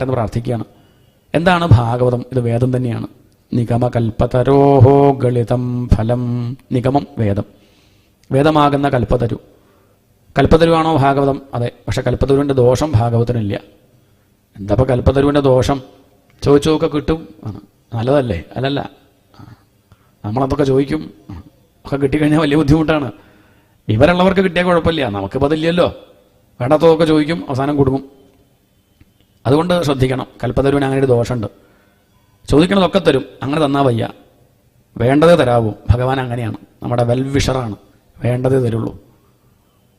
എന്ന് പ്രാർത്ഥിക്കുകയാണ്. എന്താണ് ഭാഗവതം? ഇത് വേദം തന്നെയാണ്. നിഗമ കൽപ്പതരോഹോ ഗളിതം ഫലം നിഗമം വേദം. വേദമാകുന്ന കൽപ്പതരു. കൽപ്പതരുവാണോ ഭാഗവതം? അതെ പക്ഷെ കൽപ്പതരുവിന്റെ ദോഷം ഭാഗവതനില്ല. എന്താ ഇപ്പോൾ കൽപ്പതരുവിന്റെ ദോഷം? ചോദിച്ചു നോക്കെ കിട്ടും. ആണ്. നല്ലതല്ലേ? അല്ലല്ല. നമ്മളതൊക്കെ ചോദിക്കും. ഒക്കെ കിട്ടിക്കഴിഞ്ഞാൽ വലിയ ബുദ്ധിമുട്ടാണ്. വിവരമുള്ളവർക്ക് കിട്ടിയാൽ കുഴപ്പമില്ല. നമുക്കിപ്പോൾ അതില്ലല്ലോ. വേണ്ടാത്തതൊക്കെ ചോദിക്കും. അവസാനം കൊടുക്കും അതുകൊണ്ട് ശ്രദ്ധിക്കണം. കൽപ്പതരുവിന് അങ്ങനെ ഒരു ദോഷമുണ്ട്. ചോദിക്കണതൊക്കെ തരും. അങ്ങനെ തന്നാ വയ്യ. വേണ്ടതേ തരാവൂ. ഭഗവാൻ അങ്ങനെയാണ്. നമ്മുടെ വെൽവിഷറാണ്. വേണ്ടതേ തരുള്ളൂ.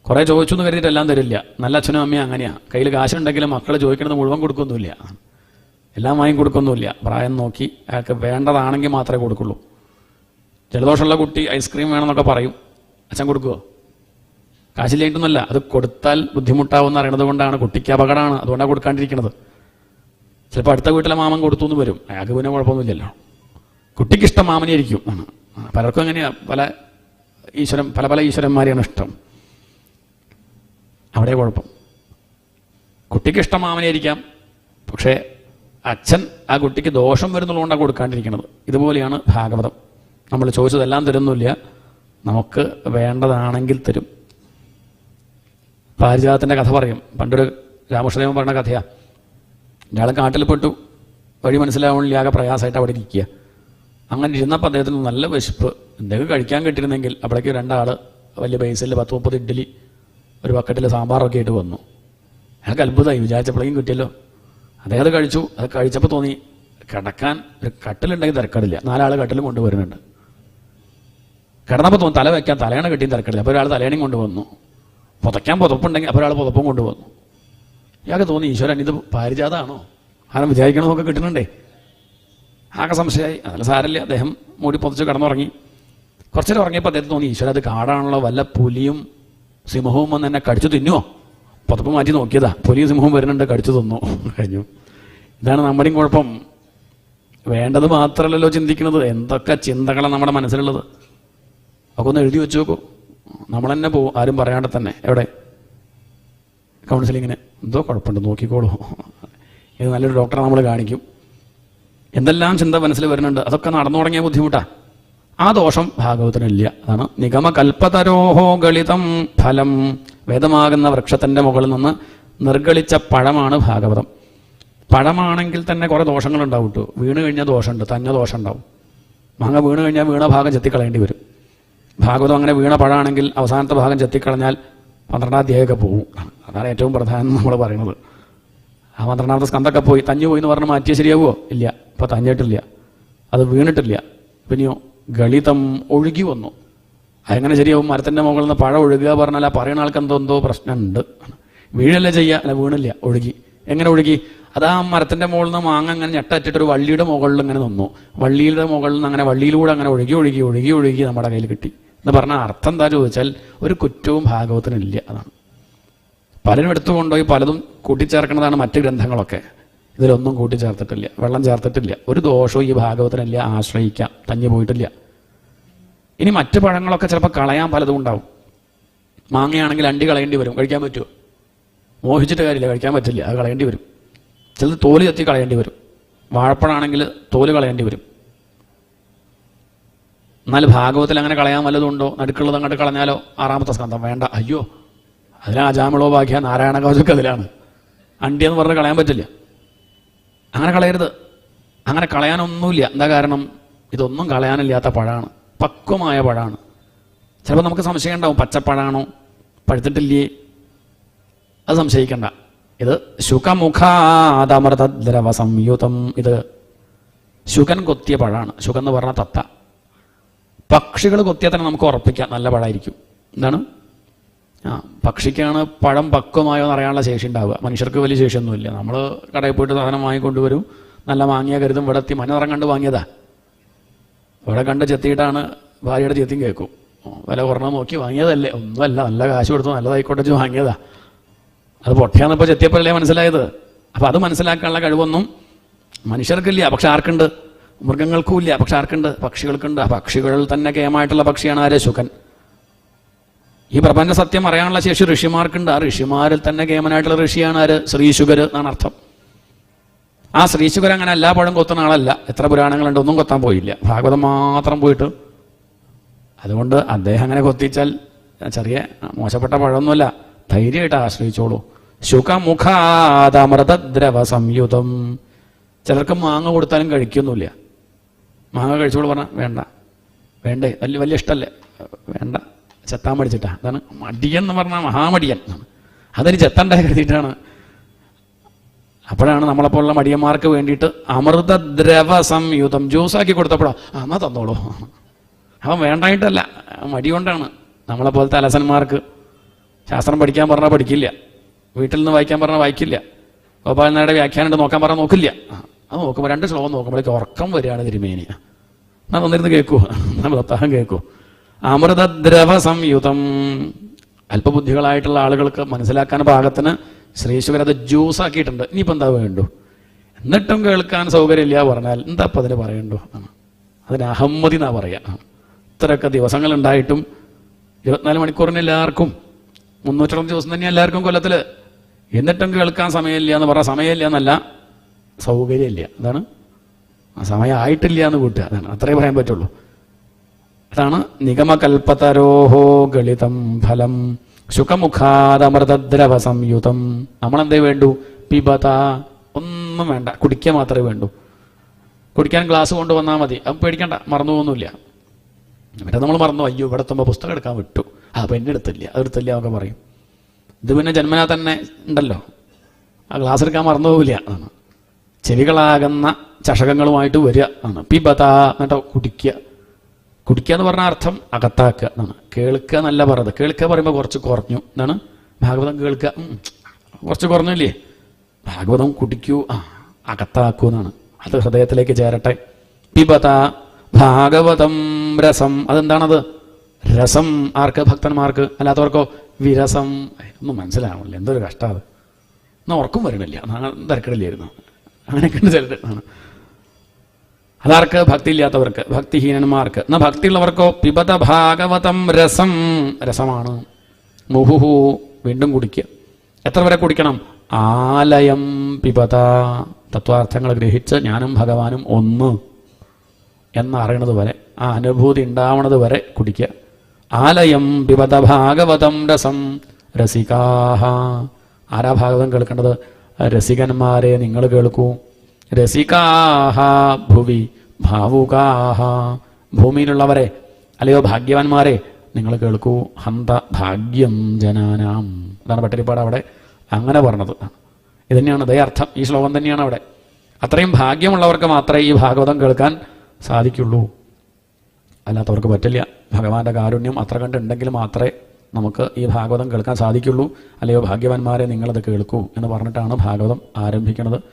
കുറേ ചോദിച്ചു എന്ന് കരുതിയിട്ട് എല്ലാം തരില്ല. നല്ല അച്ഛനും അമ്മയും അങ്ങനെയാണ് കയ്യിൽ കാശുണ്ടെങ്കിലും മക്കൾ ചോദിക്കുന്നത് മുഴുവൻ കൊടുക്കൊന്നുമില്ല. എല്ലാം വാങ്ങി കൊടുക്കൊന്നുമില്ല. പ്രായം നോക്കി അയാൾക്ക് വേണ്ടതാണെങ്കിൽ മാത്രമേ കൊടുക്കുള്ളൂ. ജലദോഷമുള്ള കുട്ടി ഐസ്ക്രീം വേണമെന്നൊക്കെ പറയും. അച്ഛൻ കൊടുക്കുമോ കാശില്ലായിട്ടൊന്നുമല്ല. അത് കൊടുത്താൽ ബുദ്ധിമുട്ടാവുമെന്ന് അറിയണത് കൊണ്ടാണ്. കുട്ടിക്ക് അപകടമാണ്. അതുകൊണ്ടാണ് കൊടുക്കാണ്ടിരിക്കുന്നത് ചിലപ്പോൾ അടുത്ത വീട്ടിലെ മാമൻ കൊടുത്തു എന്ന് വരും. അയാൾക്ക് പിന്നെ കുഴപ്പമൊന്നുമില്ലല്ലോ. കുട്ടിക്ക് ഇഷ്ടം മാമനെയായിരിക്കും ആണ് പലർക്കും എങ്ങനെയാണ് പല ഈശ്വരൻ പല പല ഈശ്വരന്മാരെയാണ് ഇഷ്ടം. അവിടെ കുഴപ്പം. കുട്ടിക്ക് ഇഷ്ടം മാമനെയായിരിക്കാം പക്ഷേ അച്ഛൻ ആ കുട്ടിക്ക് ദോഷം വരുന്നുള്ളതുകൊണ്ടാണ് കൊടുക്കാണ്ടിരിക്കുന്നത് ഇതുപോലെയാണ് ഭാഗവതം. നമ്മൾ ചോദിച്ചതെല്ലാം തരുന്നില്ല നമുക്ക് വേണ്ടതാണെങ്കിൽ തരും. പാരിജാതത്തിന്റെ കഥ പറയും. പണ്ടൊരു രാമകൃഷ്ണദേവൻ പറഞ്ഞ കഥയാണ് ഒരാൾ കാട്ടിൽ പെട്ടു വഴി മനസ്സിലാവണില്ല. ആകെ പ്രയാസമായിട്ട് അവിടെ ഇരിക്കുക. അങ്ങനെ ഇരുന്നപ്പോൾ അദ്ദേഹത്തിന് നല്ല വിശപ്പ്. എന്തെങ്കിലും കഴിക്കാൻ കിട്ടിയിരുന്നെങ്കിൽ അപ്പോഴേക്ക് രണ്ടാൾ വലിയ പൈസയിൽ പത്ത് മുപ്പത് ഇഡ്ഡലി ഒരു ബക്കറ്റിൽ സാമ്പാറൊക്കെ ആയിട്ട് വന്നു. അയാൾക്ക് അത്ഭുതമായി. വിചാരിച്ചപ്പോഴേക്കും കിട്ടിയല്ലോ. അദ്ദേഹം അത് കഴിച്ചു. അത് കഴിച്ചപ്പോൾ തോന്നി കിടക്കാൻ ഒരു കട്ടിലുണ്ടെങ്കിൽ തിരക്കടില്ല. നാലാൾ കട്ടിലും കൊണ്ടുവരുന്നുണ്ട്. കിടന്നപ്പോൾ തോന്നി തല വയ്ക്കാൻ തലയണ കിട്ടിയും തിരക്കടില്ല. അപ്പോൾ ഒരാൾ തലയണയും കൊണ്ടുവന്നു. പുതയ്ക്കാൻ പുതപ്പുണ്ടെങ്കിൽ അപ്പോൾ ഒരാൾ പുതപ്പും കൊണ്ടുവന്നു ഇയാൾക്ക് തോന്നി ഈശ്വരൻ ഇത് പാരിജാതാണോ ആരും വിചാരിക്കണമൊക്കെ കിട്ടുന്നുണ്ടേ. ആകെ സംശയമായി. അതല്ല സാരല്ലേ അദ്ദേഹം മൂടി പൊതിച്ച് കിടന്നുറങ്ങി. കുറച്ചേരം ഉറങ്ങിയപ്പോൾ അദ്ദേഹത്തിന് തോന്നി ഈശ്വരൻ അത് കാടാണല്ലോ വല്ല പുലിയും സിംഹവും വന്ന് എന്നെ കടിച്ചു തിന്നുവോ? പുതപ്പ് മാറ്റി നോക്കിയതാ. പുലിയും സിംഹവും വരുന്നുണ്ട് കടിച്ചു തിന്നു. കഴിഞ്ഞു. ഇതാണ് നമ്മുടെയും കുഴപ്പം. വേണ്ടത് മാത്രമല്ലല്ലോ ചിന്തിക്കുന്നത് എന്തൊക്കെ ചിന്തകളാണ് നമ്മുടെ മനസ്സിലുള്ളത്? ഒക്കെ ഒന്ന് എഴുതി വെച്ചു നോക്കൂ. നമ്മൾ തന്നെ പോവും ആരും പറയാണ്ട് തന്നെ. എവിടെ? കൗൺസിലിങ്ങിന് എന്തോ കുഴപ്പമുണ്ട്. നോക്കിക്കോളൂ. ഇത് നല്ലൊരു ഡോക്ടറെ നമ്മൾ കാണിക്കും. എന്തെല്ലാം ചിന്ത മനസ്സിൽ വരുന്നുണ്ട്? അതൊക്കെ നടന്നു തുടങ്ങിയ ബുദ്ധിമുട്ടാ. ആ ദോഷം ഭാഗവതനില്ല. അതാണ് നിഗമ കൽപ്പതരോഹോ ഗളിതം ഫലം. വേദമാകുന്ന വൃക്ഷത്തിന്റെ മുകളിൽ നിന്ന് നിർഗളിച്ച പഴമാണ് ഭാഗവതം. പഴമാണെങ്കിൽ തന്നെ കുറേ ദോഷങ്ങളുണ്ടാവും കേട്ടോ വീണ് കഴിഞ്ഞാൽ ദോഷമുണ്ട്. തന്നെ ദോഷം ഉണ്ടാവും മാങ്ങ വീണ് കഴിഞ്ഞാൽ വീണ ഭാഗം ചെത്തിക്കളയേണ്ടി വരും. ഭാഗവതം അങ്ങനെ വീണ പഴമാണെങ്കിൽ അവസാനത്തെ ഭാഗം ചെത്തിക്കളഞ്ഞാൽ പന്ത്രണ്ടാം അധ്യായമൊക്കെ പോകും. അതാണ് ഏറ്റവും പ്രധാനം നമ്മൾ പറയുന്നത്. ആ പന്ത്രണ്ടാമത്തെ സ്കന്ധമൊക്കെ പോയി. തഞ്ഞു പോയി എന്ന് പറഞ്ഞ് മാറ്റിയ ശരിയാവുമോ ഇല്ല. ഇപ്പോൾ തഞ്ഞിട്ടില്ല. അത് വീണിട്ടില്ല. പിന്നെയോ ഗളിതം ഒഴുകി വന്നു. അതെങ്ങനെ ശരിയാവും? മരത്തിന്റെ മുകളിൽ നിന്ന് പഴം ഒഴുകുക പറഞ്ഞാൽ ആ പറയുന്ന ആൾക്ക് എന്തോ എന്തോ പ്രശ്നമുണ്ട്. വീണല്ലേ ചെയ്യുക അല്ല വീണില്ല. ഒഴുകി. എങ്ങനെ ഒഴുകി? അത് ആ മരത്തിന്റെ മുകളിൽ നിന്ന് മാങ്ങ അങ്ങനെ ഞെട്ടറ്റിട്ട് ഒരു വള്ളിയുടെ മുകളിൽ ഇങ്ങനെ നിന്നു. വള്ളിയുടെ മുകളിൽ നിന്ന് അങ്ങനെ വള്ളിയിലൂടെ അങ്ങനെ ഒഴുകി ഒഴുകി ഒഴുകി ഒഴുകി നമ്മുടെ കയ്യിൽ കിട്ടി. എന്ന് പറഞ്ഞ അർത്ഥം എന്താ ചോദിച്ചാൽ ഒരു കുറ്റവും ഭാഗവതത്തിനില്ല അതാണ് പലരും എടുത്തുകൊണ്ടുപോയി പലതും കൂട്ടിച്ചേർക്കുന്നതാണ് മറ്റ് ഗ്രന്ഥങ്ങളൊക്കെ. ഇതിലൊന്നും കൂട്ടിച്ചേർത്തിട്ടില്ല വെള്ളം ചേർത്തിട്ടില്ല ഒരു ദോഷവും ഈ ഭാഗവതനല്ല ആശ്രയിക്കാം തഞ്ഞു പോയിട്ടില്ല. ഇനി മറ്റു പഴങ്ങളൊക്കെ ചിലപ്പോൾ കളയാൻ പലതും ഉണ്ടാവും. മാങ്ങയാണെങ്കിൽ അണ്ടി കളയേണ്ടി വരും കഴിക്കാൻ പറ്റുമോ മോഹിച്ചിട്ട് കാര്യമില്ല കഴിക്കാൻ പറ്റില്ല അത് കളയേണ്ടി വരും. ചിലത് തോൽ ചെത്തി കളയേണ്ടി വരും. വാഴപ്പഴാണെങ്കിൽ തോൽ കളയേണ്ടി വരും. എന്നാൽ ഭാഗവത്തിൽ അങ്ങനെ കളയാൻ വല്ലതുണ്ടോ നടുക്കുള്ളത് അങ്ങോട്ട് കളഞ്ഞാലോ? ആറാമത്തെ സ്കന്ധം. വേണ്ട. അയ്യോ അതിന് അജാമിളോ ഭാഗ്യ നാരായണ കവചൊക്കെ അതിലാണ് അണ്ടി എന്ന് പറഞ്ഞ് കളയാൻ പറ്റില്ല. അങ്ങനെ കളയരുത്. അങ്ങനെ കളയാനൊന്നുമില്ല. എന്താ കാരണം? ഇതൊന്നും കളയാനില്ലാത്ത പഴമാണ് പക്വമായ പഴമാണ് ചിലപ്പോൾ നമുക്ക് സംശയം ഉണ്ടാവും. പച്ചപ്പഴാണോ? പഴുത്തിട്ടില്ലേ? അത് സംശയിക്കണ്ട. ഇത് ശുഖമുഖാതമൃതദ്രവ സംയുതം. ഇത് ശുഖൻ കൊത്തിയ പഴമാണ് ശുഖൻ എന്ന് പറഞ്ഞ തത്ത. പക്ഷികൾ കൊത്തിയാൽ തന്നെ നമുക്ക് ഉറപ്പിക്കാം. നല്ല പഴമായിരിക്കും. എന്താണ്? ആ പക്ഷിക്കാണ് പഴം പക്വമായോ എന്ന് അറിയാനുള്ള ശേഷി ഉണ്ടാവുക. മനുഷ്യർക്ക് വലിയ ശേഷിയൊന്നുമില്ല. നമ്മൾ കടയിൽ പോയിട്ട് സാധനം വാങ്ങിക്കൊണ്ടുവരും. നല്ല വാങ്ങിയ കരുതും. ഇവിടെ എത്തി കണ്ട് വാങ്ങിയതാ. ഇവിടെ കണ്ട് ചെത്തിയിട്ടാണ് ഭാര്യയുടെ ചെത്തിയും കേൾക്കും. വില കുറഞ്ഞ നോക്കി വാങ്ങിയതല്ലേ? ഒന്നുമല്ല നല്ല കാശ് കൊടുത്തു നല്ലതായിക്കോട്ടെ വാങ്ങിയതാ. അത് പൊട്ടയാന്നിപ്പോൾ ചെത്തിയപ്പോഴല്ലേ മനസ്സിലായത്? അപ്പം അത് മനസ്സിലാക്കാനുള്ള കഴിവൊന്നും മനുഷ്യർക്കില്ല. പക്ഷെ ആർക്കുണ്ട്? മൃഗങ്ങൾക്കും ഇല്ല പക്ഷെ ആർക്കുണ്ട്? പക്ഷികൾക്കുണ്ട്. ആ പക്ഷികളിൽ തന്നെ കേമായിട്ടുള്ള പക്ഷിയാണ് ആരെ ശുഖൻ ഈ പ്രപഞ്ച സത്യം അറിയാനുള്ള ശേഷി ഋഷിമാർക്കുണ്ട്. ആ ഋഷിമാരിൽ തന്നെ കേമനായിട്ടുള്ള ഋഷിയാണ് ആര്? ശ്രീശുഗർ എന്നാണ് അർത്ഥം. ആ ശ്രീശുഖർ അങ്ങനെ എല്ലാ പഴം കൊത്തുന്ന ആളല്ല. എത്ര പുരാണങ്ങളുണ്ട് ഒന്നും കൊത്താൻ പോയില്ല. ഭാഗവതം മാത്രം പോയിട്ട്. അതുകൊണ്ട് അദ്ദേഹം അങ്ങനെ കൊത്തിച്ചാൽ ചെറിയ മോശപ്പെട്ട പഴമൊന്നുമല്ല. ധൈര്യമായിട്ട് ആശ്രയിച്ചോളൂ. ശുഖമുഖാദമൃതദ്രവ സംയുതം. ചിലർക്ക് മാങ്ങ കൊടുത്താലും കഴിക്കൊന്നുമില്ല. മാങ്ങ കഴിച്ചോളൂ പറഞ്ഞാൽ വേണ്ട. വേണ്ടേ വലിയ വലിയ ഇഷ്ടമല്ലേ വേണ്ട. ചെത്താൻ മടിച്ചിട്ടാ. അതാണ് മടിയൻ എന്ന് പറഞ്ഞാൽ മഹാമടിയൻ. അതൊരു ചെത്തണ്ട കരുതിയിട്ടാണ്. അപ്പോഴാണ് നമ്മളെപ്പോലുള്ള മടിയന്മാർക്ക് വേണ്ടിയിട്ട് അമൃതദ്രവ സംയുതം ജ്യൂസാക്കി കൊടുത്തപ്പോഴോ അമ്മ തന്നോളൂ. അവൻ വേണ്ടായിട്ടല്ല. മടി കൊണ്ടാണ് നമ്മളെപ്പോലത്തെ അലസന്മാർക്ക് ശാസ്ത്രം പഠിക്കാൻ പറഞ്ഞാൽ പഠിക്കില്ല. വീട്ടിൽ നിന്ന് വായിക്കാൻ പറഞ്ഞാൽ വായിക്കില്ല. ഗോപാലനായുടെ വ്യാഖ്യാനം നോക്കാൻ പറഞ്ഞാൽ നോക്കില്ല. അത് നോക്കുമ്പോൾ രണ്ട് ശ്ലോകം നോക്കുമ്പോഴേക്ക് ഉറക്കം വരികയാണ് തിരുമേനി. ഞാൻ വന്നിരുന്ന് കേൾക്കൂ നമ്മൾ പ്രത്യേകം കേൾക്കൂ അമൃതദ്രവ സംയുതം അല്പബുദ്ധികളായിട്ടുള്ള ആളുകൾക്ക് മനസ്സിലാക്കാൻ പാകത്തിന് ശ്രീശുകർ അത് ജ്യൂസ് ആക്കിയിട്ടുണ്ട് ഇനിയിപ്പോൾ എന്താ വേണ്ടു? എന്നിട്ടും കേൾക്കാൻ സൗകര്യമില്ല പറഞ്ഞാൽ എന്താ അപ്പം അതിന് പറയണ്ടു. അതിന് അഹമ്മതി എന്നാ പറയാ. ഇത്രയൊക്കെ ദിവസങ്ങൾ ഉണ്ടായിട്ടും ഇരുപത്തിനാല് മണിക്കൂറിന് എല്ലാവർക്കും മുന്നൂറ്ററുപത് ദിവസം തന്നെ എല്ലാവർക്കും കൊല്ലത്തിൽ. എന്നിട്ടും കേൾക്കാൻ സമയമില്ല എന്ന് പറഞ്ഞാൽ സമയമില്ല എന്നല്ല. സൗകര്യമില്ല. അതാണ് ആ സമയം ആയിട്ടില്ല എന്ന് കൂട്ടുക. അതാണ്. അത്രേ പറയാൻ പറ്റുള്ളൂ. അതാണ് നിഗമകൽപ്പതരോഹോ ഗളിതം ഫലം സുഖമുഖാതമൃതദ്രവ സംയുതം നമ്മളെന്തേ വേണ്ടു? പിബത. ഒന്നും വേണ്ട. കുടിക്കാൻ മാത്രമേ വേണ്ടൂ. കുടിക്കാൻ ഗ്ലാസ് കൊണ്ടുവന്നാൽ മതി. അത് പേടിക്കണ്ട. മറന്നു പോകുന്നില്ല എന്നിട്ട് നമ്മൾ മറന്നു. അയ്യോ ഇവിടെ എത്തുമ്പോൾ പുസ്തകം എടുക്കാൻ വിട്ടു. ആ പെണ്ണ് എടുത്തില്ല. അത് എടുത്തില്ല എന്നൊക്കെ പറയും. ഇത് പിന്നെ ജന്മനാ തന്നെ ഉണ്ടല്ലോ. ആ ഗ്ലാസ് എടുക്കാൻ മറന്നു പോകില്ല ആണ് ചെവികളാകുന്ന ചഷകങ്ങളുമായിട്ട് വരിക ആണ് പിബത എന്നിട്ടോ കുടിക്കുക. കുടിക്കുക എന്ന് പറഞ്ഞ അർത്ഥം അകത്താക്കുക എന്നാണ്. കേൾക്കുക നല്ല പറയുന്നത്. കേൾക്കുക പറയുമ്പോൾ കുറച്ച് കുറഞ്ഞു എന്നാണ്. ഭാഗവതം കേൾക്കുക. കുറച്ച് കുറഞ്ഞില്ലേ? ഭാഗവതം കുടിക്കൂ. ആ അകത്താക്കൂ എന്നാണ്. അത് ഹൃദയത്തിലേക്ക് ചേരട്ടെ. പിബത ഭാഗവതം രസം. അതെന്താണത്? രസം. ആർക്ക്? ഭക്തന്മാർക്ക്. അല്ലാത്തവർക്കോ? വിരസം. ഒന്നും മനസ്സിലാവണില്ല. എന്തൊരു കഷ്ടം അത്. എന്നാ ഉറക്കം വരണില്ല. തിരക്കിടില്ലായിരുന്നു. അങ്ങനെയൊക്കെ ചിലത് ആണ് അതാർക്ക്? ഭക്തി ഇല്ലാത്തവർക്ക് ഭക്തിഹീനന്മാർക്ക്. എന്നാ ഭക്തിയുള്ളവർക്കോ? പിബത ഭാഗവതം രസം. രസമാണ്. മുഹുഹു വീണ്ടും കുടിക്കുക. എത്ര വരെ കുടിക്കണം? ആലയം പിബത തത്വാർത്ഥങ്ങൾ ഗ്രഹിച്ച് ഞാനും ഭഗവാനും ഒന്ന് എന്നറിയണത് വരെ ആ അനുഭൂതി ഉണ്ടാവണത് വരെ കുടിക്കുക. ആലയം പിബത ഭാഗവതം രസം. രസികാഹ. ആരാ ഭാഗവതം കേൾക്കേണ്ടത്? രസികന്മാരെ നിങ്ങൾ കേൾക്കൂ. രസികാഹ ഭുവി ഭാവുകാഹ ഭൂമിയിലുള്ളവരെ അല്ലയോ ഭാഗ്യവാന്മാരെ നിങ്ങൾ കേൾക്കൂ. ഹന്ത ഭാഗ്യം ജനാനാം. അതാണ് പട്ടരിപ്പാട് അവിടെ അങ്ങനെ പറഞ്ഞത്. ഇത് തന്നെയാണ് ഇതേ അർത്ഥം. ഈ ശ്ലോകം തന്നെയാണ് അവിടെ. അത്രയും ഭാഗ്യമുള്ളവർക്ക് മാത്രമേ ഈ ഭാഗവതം കേൾക്കാൻ സാധിക്കുള്ളൂ. അല്ലാത്തവർക്ക് പറ്റില്ല. ഭഗവാന്റെ കാരുണ്യം അത്ര കണ്ടുണ്ടെങ്കിൽ മാത്രമേ നമുക്ക് ഈ ഭാഗവതം കേൾക്കാൻ സാധിക്കുള്ളൂ. അല്ലയോ ഭാഗ്യവാന്മാരെ നിങ്ങളത് കേൾക്കൂ എന്ന് പറഞ്ഞിട്ടാണ് ഭാഗവതം ആരംഭിക്കുന്നത്.